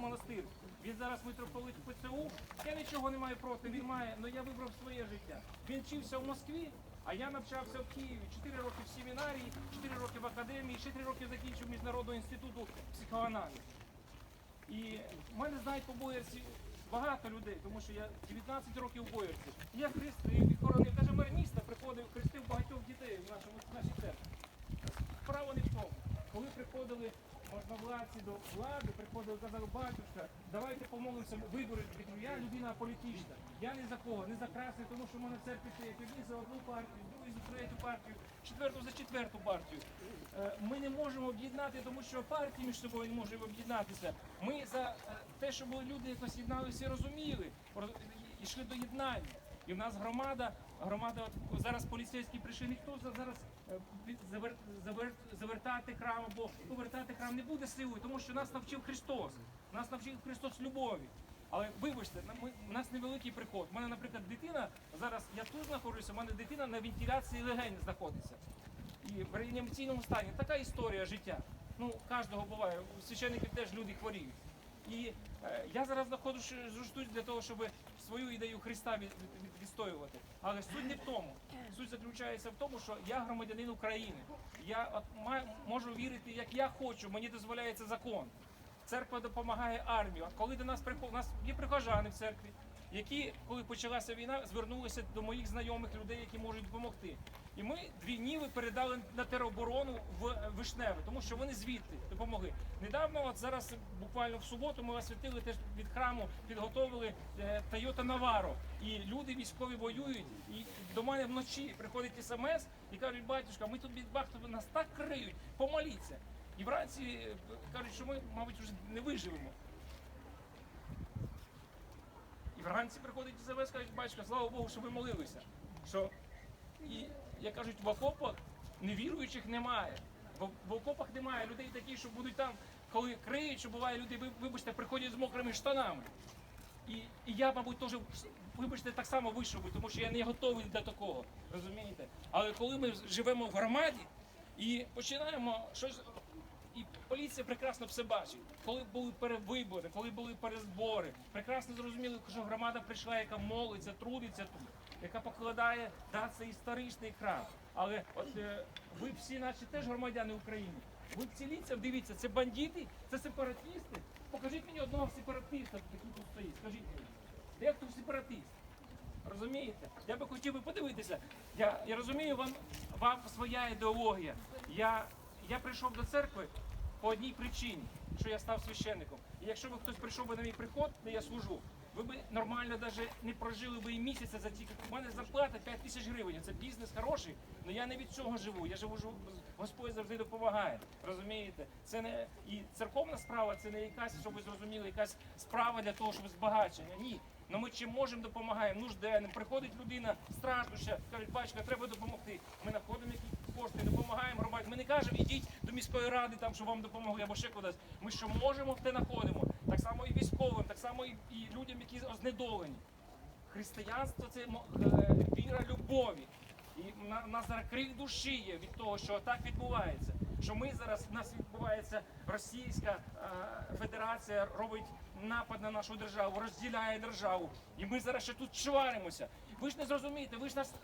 монастир. Він зараз митрополит ПЦУ. Я нічого не маю проти, він має, але я вибрав своє життя. Він вчився в Москві, а я навчався в Києві. Чотири роки в семінарії, чотири роки в академії, ще три роки закінчив Міжнародного інституту психоаналізу. І в мене знають по боярці багато людей, тому що я 19 років у боярці. Я хрестив і хоронив. Каже, мер міста приходив, хрестив багатьох дітей в нашому в нашій церкві. Справа не в тому. Коли приходили можновладці до влади, приходили, казали, батюшка, давайте помолимося, вибори. Я людина політична. Я не за кого, не за красний, тому що в мене церкві стоять одні за одну партію, другі за третю партію, четверту за четверту партію. Е, Ми не можемо об'єднати, тому що партії між собою не можуть об'єднатися. Ми за е, те, щоб люди якось єдналися і розуміли, йшли до єднання. І в нас громада, громада зараз поліцейські прийшли, ніхто за- зараз е, завер, завер, завертати храм або повертати храм не буде силою, тому що нас навчив Христос. Нас навчив Христос любові. Але вибачте, ми, у нас невеликий приход. У мене, наприклад, дитина зараз я тут знаходжуся, у мене дитина на вентиляції легень знаходиться. І в реанімаційному стані така історія життя. Ну, кожного буває. У священників теж люди хворіють. І е, я зараз знаходжусь для того, щоб свою ідею Христа від, від- відстоювати. Але суть не в тому. Суть заключається в тому, що я громадянин України. Я от можу вірити, як я хочу, мені дозволяється закон. Церква допомагає армію. От коли до нас приходять, у нас є прихожани в церкві, які, коли почалася війна, звернулися до моїх знайомих людей, які можуть допомогти. І ми дві ніви передали на тероборону в Вишневе, тому що вони звідти допомогли. Недавно, от зараз буквально в суботу, ми освятили теж від храму, підготовили е, Toyota Navarro. І люди військові воюють. І до мене вночі приходить смс і кажуть, батюшка, ми тут від Бахтова нас так криють, помоліться. І вранці е, кажуть, що ми, мабуть, вже не виживемо. І вранці приходить СМС, кажуть, батюшка, слава Богу, що ви молилися. Що і як кажуть, в окопах невіруючих немає. В, в окопах немає людей такі, що будуть там, коли криють, що буває люди, вибачте, приходять з мокрими штанами. І, і я, мабуть, теж, вибачте, так само вийшов тому що я не готовий до такого. Розумієте? Але коли ми живемо в громаді і починаємо щось. І поліція прекрасно все бачить. Коли були перевибори, коли були перезбори, прекрасно зрозуміли, що громада прийшла, яка молиться, трудиться тут, яка покладає, да, це історичний храм. Але от е, ви всі наші теж громадяни України. Ви вціліться, дивіться, це бандити, це сепаратисти. Покажіть мені одного сепаратиста, який тут стоїть. Скажіть мені, де хто сепаратист? Розумієте? Я би хотів би подивитися. Я, я розумію, вам, вам своя ідеологія. Я, я прийшов до церкви по одній причині, що я став священником. І якщо б хтось прийшов би на мій приход, де я служу, ви б нормально навіть не прожили би і місяця за ті. У мене зарплата 5 тисяч гривень. Це бізнес хороший, але я не від цього живу. Я живу, живу Господь завжди допомагає. Розумієте? Це не і церковна справа, це не якась, щоб ви зрозуміли, якась справа для того, щоб збагачення. Ні. Ну ми чим можемо допомагаємо нужденним. Приходить людина страждуща, кажуть, бачка, треба допомогти. Ми знаходимо які кошти, допомагаємо громаді. Ми не кажемо, ідіть до міської ради, там щоб вам допомогли або ще кудись. Ми що можемо, те знаходимо. Так само і військовим, так само і, і людям, які ознедолені. Християнство це е, віра любові. І на- нас зараз крик душі є від того, що так відбувається. Що ми зараз в нас відбувається Російська е, Федерація робить напад на нашу державу, розділяє державу. І ми зараз ще тут чваримося. Ви ж не зрозумієте, ви ж нас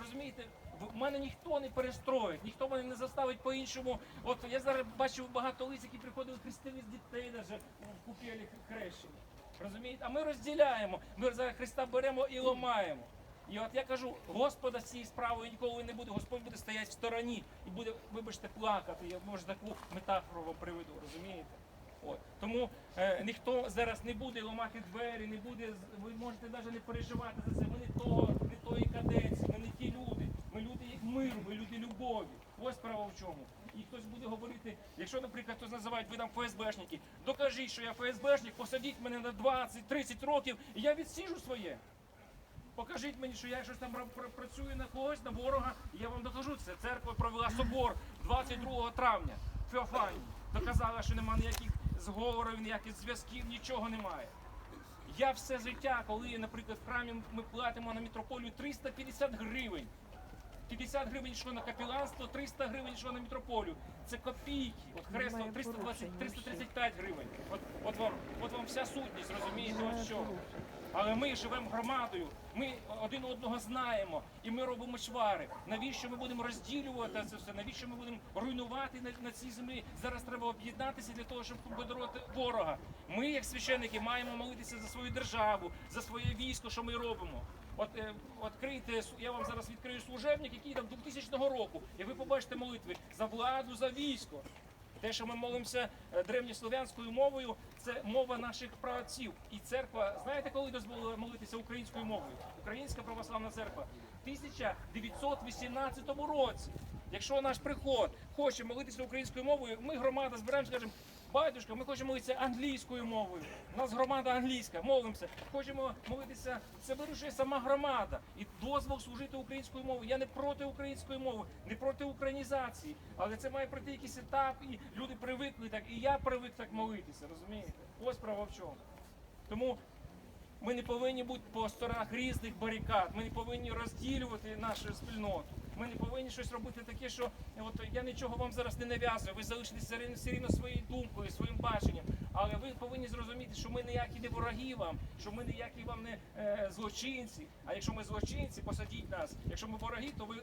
розумієте, в мене ніхто не перестроїть, ніхто мене не заставить по-іншому. От я зараз бачив багато лиць, які приходили хрестили з дітей, навіть в купелі хрещені. Розумієте? А ми розділяємо. Ми зараз Христа беремо і ламаємо. І от я кажу, Господа з цією справою ніколи не буде. Господь буде стояти в стороні і буде, вибачте, плакати. Я може таку метафору вам приведу, розумієте? От. Тому е, ніхто зараз не буде ламати двері, не буде. Ви можете навіть не переживати за це. Ми не того, не тої каденції, ми не ті люди. Ми люди миру, ми люди любові. Ось справа в чому. І хтось буде говорити, якщо, наприклад, хтось називає ви там ФСБшники, докажіть, що я ФСБшник, посадіть мене на 20-30 років, і я відсіжу своє. Покажіть мені, що я щось там пра- пра- працюю на когось, на ворога, і я вам докажу це. Церква провела собор 22 травня Феофанії. Доказала, що немає ніяких зговорів, ніяких зв'язків, нічого немає. Я все життя, коли, наприклад, в храмі ми платимо на мітрополію 350 гривень. 50 гривень йшло на капіланство, 300 гривень йшло на мітрополію. Це копійки. От хресно 320, 335 гривень. От, от вам, от вам вся сутність, розумієте, от що. Але ми живемо громадою, ми один одного знаємо, і ми робимо чвари. Навіщо ми будемо розділювати це все? Навіщо ми будемо руйнувати на, на цій землі? Зараз треба об'єднатися для того, щоб побороти ворога. Ми, як священники, маємо молитися за свою державу, за своє військо, що ми робимо. От е, відкрийте, я вам зараз відкрию служебник, який там 2000 року, і ви побачите молитви за владу, за військо. Те, що ми молимося е, древньослов'янською мовою, це мова наших праотців. І церква, знаєте, коли дозволила молитися українською мовою? Українська православна церква в 1918 році. Якщо наш приход хоче молитися українською мовою, ми громада збираємося, кажемо, батюшка, ми хочемо молитися англійською мовою. У нас громада англійська, молимося. Хочемо молитися, це вирішує сама громада. І дозвол служити українською мовою. Я не проти української мови, не проти українізації, але це має пройти якийсь етап, і люди привикли так, і я привик так молитися, розумієте? Ось право в чому. Тому ми не повинні бути по сторонах різних барикад. Ми не повинні розділювати нашу спільноту. Ми не повинні щось робити таке, що от я нічого вам зараз не нав'язую. Ви залишитесь все все рівно своєю думкою, своїм баченням. Але ви повинні зрозуміти, що ми ніякі не вороги вам, що ми ніякі вам не е, злочинці. А якщо ми злочинці, посадіть нас. Якщо ми вороги, то ви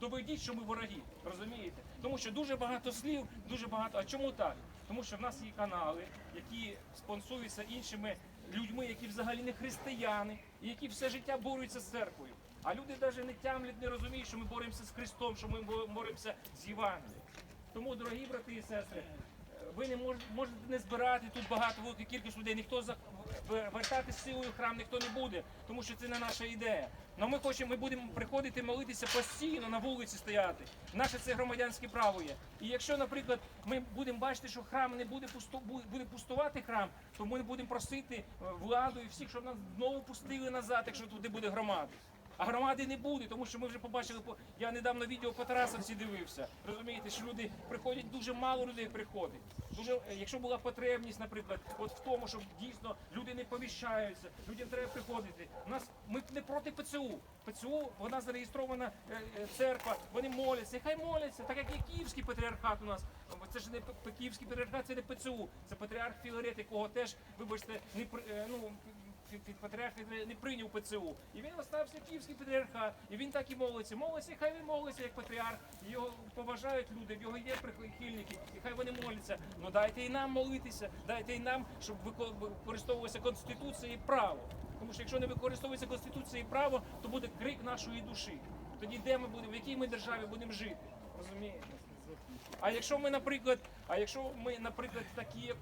доведіть, що ми вороги. Розумієте? Тому що дуже багато слів, дуже багато. А чому так? Тому що в нас є канали, які спонсуються іншими людьми, які взагалі не християни, і які все життя борються з церквою. А люди навіть не тямлять, не розуміють, що ми боремося з Христом, що ми боремося з Євангелієм. Тому, дорогі брати і сестри, ви не можете, можете не збирати тут багато велика кількість людей. Ніхто за вертати силою в храм ніхто не буде, тому що це не наша ідея. Но ми хочемо, ми будемо приходити молитися постійно на вулиці стояти. Наше це громадянське право є. І якщо, наприклад, ми будемо бачити, що храм не буде пусто буде пустувати храм, то ми будемо просити е, владу і всіх, щоб нас знову пустили назад, якщо туди буде громада. А громади не буде, тому що ми вже побачили, по- я недавно відео по Тарасовці дивився. Розумієте, що люди приходять, дуже мало людей приходить. Дуже, е, якщо була потребність, наприклад, от в тому, щоб дійсно люди не повіщаються, людям треба приходити. У нас ми не проти ПЦУ. ПЦУ, вона зареєстрована е, е, церква, вони моляться, хай моляться, так як і Київський патріархат у нас. Це ж не Київський патріархат, це не ПЦУ, це патріарх Філарет, якого теж, вибачте, не ну. Патріарх не- прийняв ПЦУ. І він остався київський патріархат. І він так і молиться. Молиться, хай він молиться як патріарх. Його поважають люди, в його є прихильники, і хай вони моляться. Ну дайте і нам молитися, дайте і нам, щоб вико- використовувалася конституція і право. Тому що якщо не використовується конституція і право, то буде крик нашої душі. Тоді де ми будемо, в якій ми державі будемо жити? Розумієте? А якщо ми, наприклад, а якщо ми, наприклад, такі як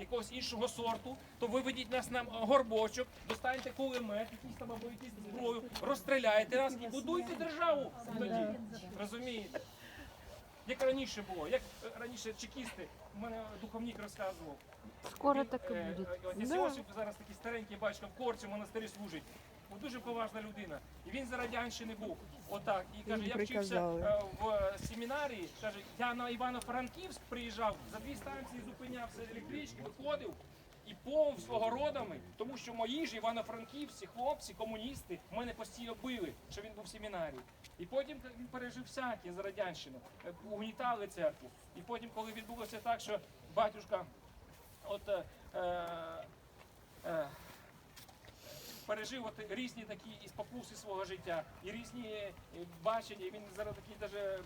якогось іншого сорту, то виведіть нас на горбочок, достаньте кулемет, якийсь там або якусь зброю, розстріляйте нас і будуйте державу тоді. Розумієте? Як раніше було, як е, раніше чекісти, у мене духовник розказував. Скоро так і е, буде. е, Да. Йосип зараз такий старенький батько в корці в монастирі служить. Дуже поважна людина. І він за радянщини був. Отак. І каже, я вчився е, в семінарії. Каже, я на Івано-Франківськ приїжджав, за дві станції зупинявся електрички, виходив. І повз огородами, тому що мої ж івано-франківці, хлопці, комуністи, мене постійно били, що він був в семінарії. І потім він пережив всяке за радянщину, е, угнітали церкву. І потім, коли відбулося так, що батюшка от е, е, е, пережив от різні такі і спокуси свого життя, і різні е, бачення. Він зараз такий даже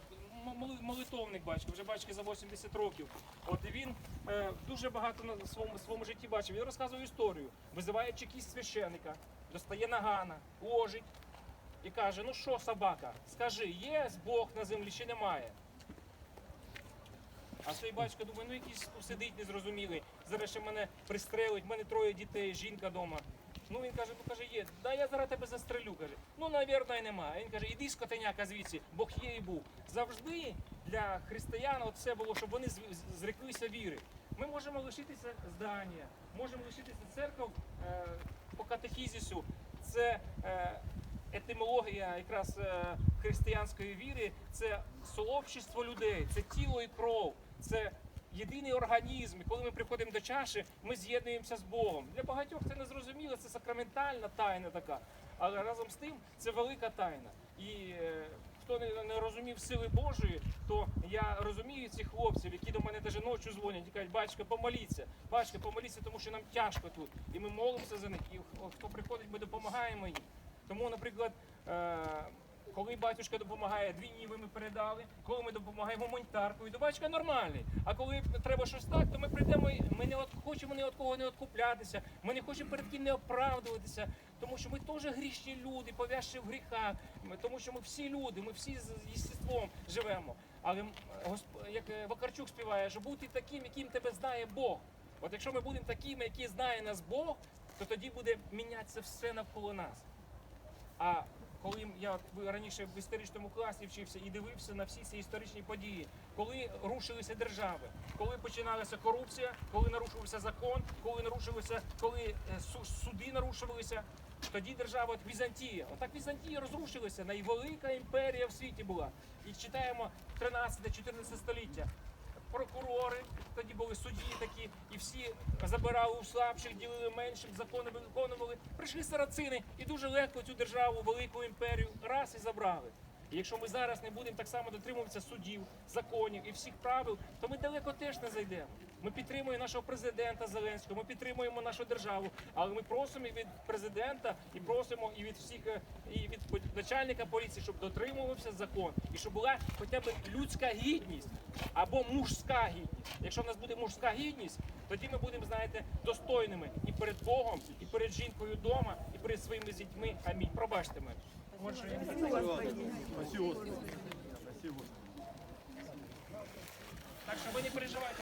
молитовник батько, вже батько за 80 років. От і він е, дуже багато на своєму, своєму житті бачив. Він розказує історію. Визиває чекіст священика, достає нагана, ложить і каже: Ну що, собака, скажи, є Бог на землі чи немає? А цей батько думає, ну якийсь сидить незрозумілий. Зараз ще мене пристрелить, в мене троє дітей, жінка вдома. Ну він каже, ну каже, є, да я зараз тебе застрелю. каже. Ну, навірно, і немає. Він каже, іди скотеняка звідси, Бог є і був. Завжди для християн от це було, щоб вони зреклися віри. Ми можемо лишитися здання, можемо лишитися церков е, по катехізісу. Це е, етимологія якраз е, християнської віри, це сообщество людей, це тіло і кров, це єдиний організм. І коли ми приходимо до чаші, ми з'єднуємося з Богом. Для багатьох це не зрозуміло, це сакраментальна тайна така. Але разом з тим це велика тайна. І е, хто не, розумів сили Божої, то я розумію цих хлопців, які до мене навіть ночі дзвонять і кажуть, батько, помоліться, батько, помоліться, тому що нам тяжко тут. І ми молимося за них. І хто приходить, ми допомагаємо їм. Тому, наприклад, е, коли батюшка допомагає, дві ніви ми передали, коли ми допомагаємо гуманітаркою, то батюшка нормальний. А коли треба щось так, то ми прийдемо, ми не от, хочемо ні від кого не откуплятися, ми не хочемо перед ким не оправдуватися, тому що ми теж грішні люди, пов'язши в гріхах, тому що ми всі люди, ми всі з єстеством живемо. Але як е, Вакарчук співає, що бути таким, яким тебе знає Бог. От якщо ми будемо такими, які знає нас Бог, то тоді буде мінятися все навколо нас. А коли я раніше в історичному класі вчився і дивився на всі ці історичні події, коли рушилися держави, коли починалася корупція, коли нарушувався закон, коли нарушилися, коли е, суди нарушувалися, тоді держава от Візантія. Отак Візантія розрушилася, найвелика імперія в світі була. І читаємо 13-14 століття. Прокурори тоді були судді такі, всі забирали у слабших, ділили меншим, закони виконували. Прийшли сарацини і дуже легко цю державу, велику імперію, раз і забрали. І якщо ми зараз не будемо так само дотримуватися судів, законів і всіх правил, то ми далеко теж не зайдемо. Ми підтримуємо нашого президента Зеленського, ми підтримуємо нашу державу, але ми просимо і від президента і просимо і від всіх е, і від начальника поліції, щоб дотримувався закон і щоб була хоча б людська гідність або мужська гідність. Якщо в нас буде мужська гідність, тоді ми будемо, знаєте, достойними і перед Богом, і перед жінкою вдома, і перед своїми дітьми. Амінь. Пробачте мене. Так що ви не переживайте.